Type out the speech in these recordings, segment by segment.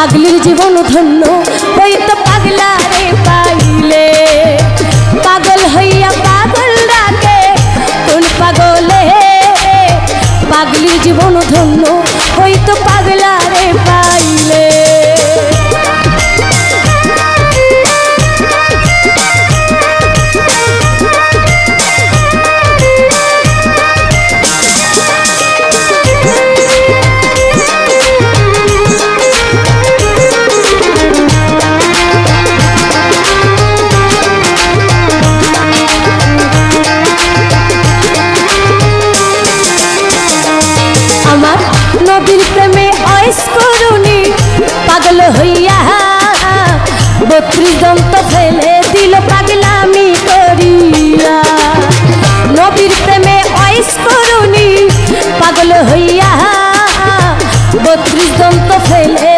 পাগলির জীবন ধন্য হয়ে নদীর প্রেমে অয়েস করুনি। পাগল হইয়া বত্রিশ দন্ত ফেলে দিল পাগলামি করিয়া। নবীর প্রেমে অয়েস করুনি, পাগল হইয়া বত্রিশ দন্ত ফেলে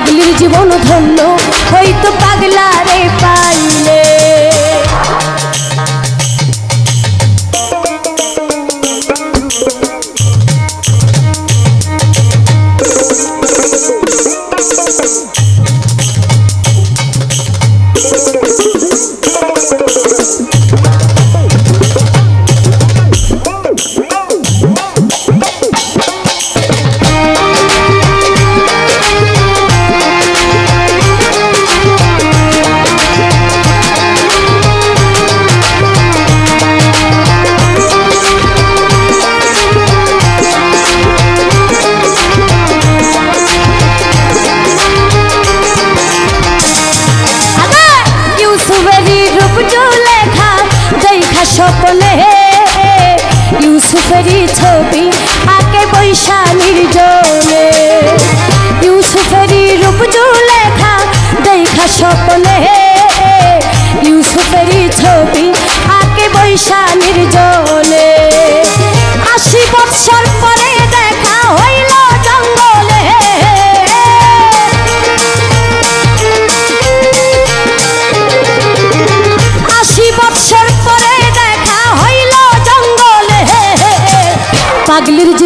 পাগলির জীবন ধন্য হইতো পাগলা রে পাইলে স্বপ্নে ইউসুফেরই ছবি আকে বৈশালীর জলে ইউসুফেরই রূপ লেখা দেখা স্বপ্নে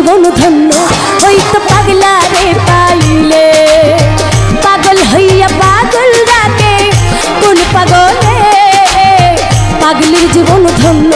জীবন ধন্য হইতো পাগলা রে পাইলে পাগল হইয়া পাগল ডাকে কোন পাগলে? পাগলির জীবন ধন্য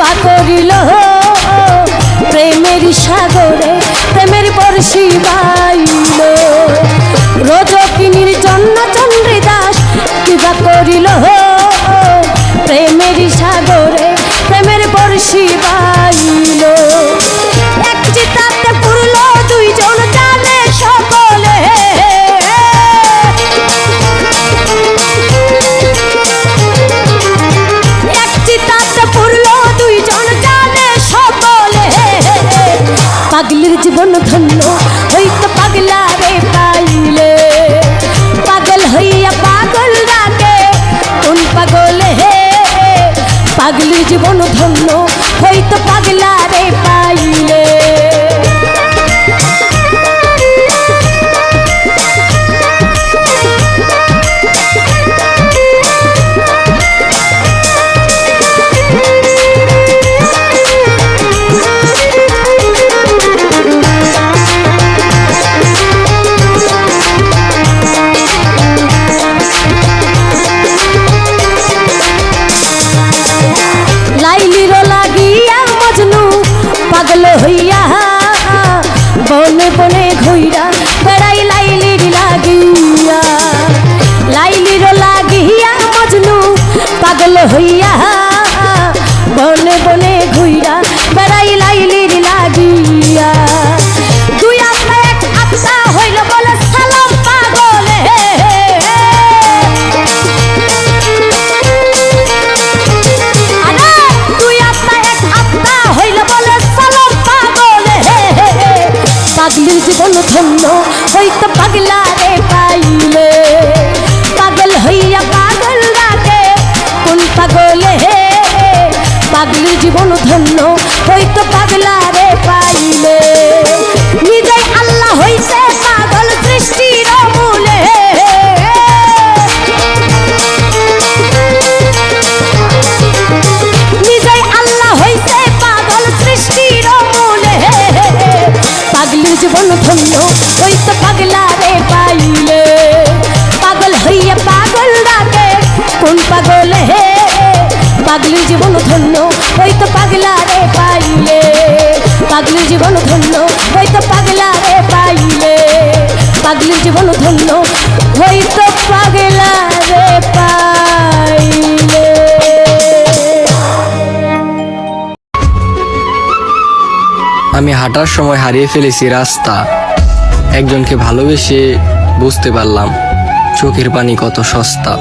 কি করিল প্রেমের সাগরে প্রেমের বর্ষি সকলে ঘইরা বেড়াই লাইলির লাগিয়া। লাইলির লাগিয়া মজনু পাগল হইয়া। বনে বনে ঘুইরা জীবন ধন্য হইতো পাগলা রে পাইলে। পাগল হইয়া পাগল ডাকে কোন পাগলে পাগলি জীবন ধন্য জীবন ধন্য হইতো পাগলা রে পাইলে। পাগল হইয়া পাগল ডাকে, কোন পাগলে পাগলির জীবন ধন্য হইতো পাগলা রে পাইলে। পাগলির জীবন ধন্য হইতো পাগলা রে পাইলে। পাগলির জীবন ধন্য হইতো পাগলা রে পাইলে। আমি হাঁটার সময় হারিয়ে ফেলেছি রাস্তা। একজনকে ভালোবেসে বুঝতে পারলাম চোখের পানি কত সস্তা।